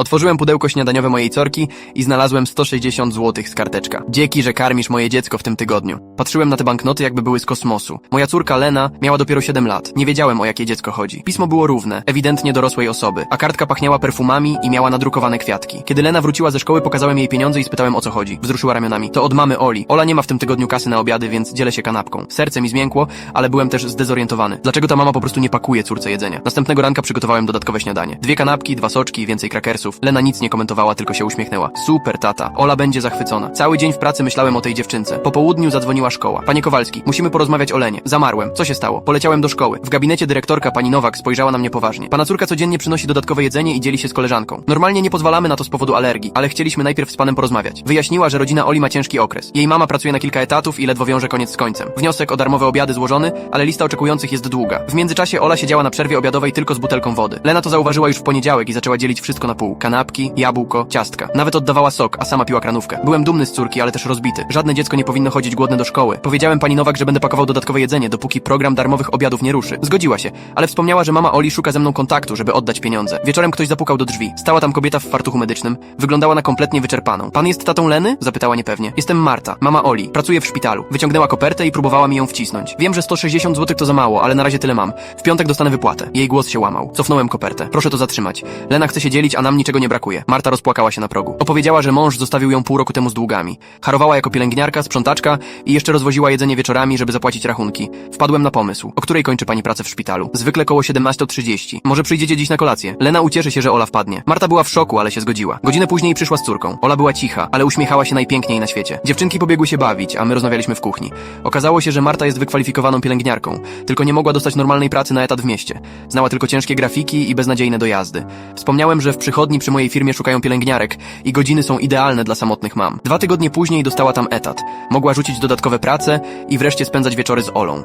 Otworzyłem pudełko śniadaniowe mojej córki i znalazłem 160 zł z karteczka. Dzięki, że karmisz moje dziecko w tym tygodniu. Patrzyłem na te banknoty, jakby były z kosmosu. Moja córka Lena miała dopiero 7 lat. Nie wiedziałem, o jakie dziecko chodzi. Pismo było równe, ewidentnie dorosłej osoby, a kartka pachniała perfumami i miała nadrukowane kwiatki. Kiedy Lena wróciła ze szkoły, pokazałem jej pieniądze i spytałem o co chodzi. Wzruszyła ramionami. To od mamy Oli. Ola nie ma w tym tygodniu kasy na obiady, więc dzielę się kanapką. Serce mi zmiękło, ale byłem też zdezorientowany. Dlaczego ta mama po prostu nie pakuje córce jedzenia? Następnego ranka przygotowałem dodatkowe śniadanie. Dwie kanapki, dwa soczki więcej krakersów. Lena nic nie komentowała, tylko się uśmiechnęła. Super, tata. Ola będzie zachwycona. Cały dzień w pracy myślałem o tej dziewczynce. Po południu zadzwoniła szkoła. Panie Kowalski, musimy porozmawiać o Lenie. Zamarłem. Co się stało? Poleciałem do szkoły. W gabinecie dyrektorka pani Nowak spojrzała na mnie poważnie. Pana córka codziennie przynosi dodatkowe jedzenie i dzieli się z koleżanką. Normalnie nie pozwalamy na to z powodu alergii, ale chcieliśmy najpierw z panem porozmawiać. Wyjaśniła, że rodzina Oli ma ciężki okres. Jej mama pracuje na kilka etatów i ledwo wiąże koniec z końcem. Wniosek o darmowe obiady złożony, ale lista oczekujących jest długa. W międzyczasie Ola siedziała na przerwie obiadowej tylko z butelką wody. Lena to zauważyła już w poniedziałek i zaczęła dzielić wszystko na pół. Kanapki, jabłko, ciastka. Nawet oddawała sok, a sama piła kranówkę. Byłem dumny z córki, ale też rozbity. Żadne dziecko nie powinno chodzić głodne do szkoły. Powiedziałem pani Nowak, że będę pakował dodatkowe jedzenie, dopóki program darmowych obiadów nie ruszy. Zgodziła się, ale wspomniała, że mama Oli szuka ze mną kontaktu, żeby oddać pieniądze. Wieczorem ktoś zapukał do drzwi. Stała tam kobieta w fartuchu medycznym. Wyglądała na kompletnie wyczerpaną. Pan jest tatą Leny? Zapytała niepewnie. Jestem Marta, mama Oli. Pracuję w szpitalu. Wyciągnęła kopertę i próbowała mi ją wcisnąć. Wiem, że 160 zł to za mało, ale na razie tyle mam. W piątek dostanę wypłatę. Jej głos się łamał. Cofnąłem kopertę. Proszę to zatrzymać. Lena chce się dzielić, a nam niczego nie brakuje. Marta rozpłakała się na progu. Opowiedziała, że mąż zostawił ją pół roku temu z długami. Harowała jako pielęgniarka, sprzątaczka i jeszcze rozwoziła jedzenie wieczorami, żeby zapłacić rachunki. Wpadłem na pomysł. O której kończy pani pracę w szpitalu? Zwykle koło 17.30. Może przyjdziecie dziś na kolację. Lena ucieszy się, że Ola wpadnie. Marta była w szoku, ale się zgodziła. Godzinę później przyszła z córką. Ola była cicha, ale uśmiechała się najpiękniej na świecie. Dziewczynki pobiegły się bawić, a my rozmawialiśmy w kuchni. Okazało się, że Marta jest wykwalifikowaną pielęgniarką, tylko nie mogła dostać normalnej pracy na etat w mieście. Znała tylko ciężkie grafiki i beznadziejne dojazdy. Wspomniałem, że w przychodni przy mojej firmie szukają pielęgniarek i godziny są idealne dla samotnych mam. Dwa tygodnie później dostała tam etat. Mogła rzucić dodatkowe prace i wreszcie spędzać wieczory z Olą.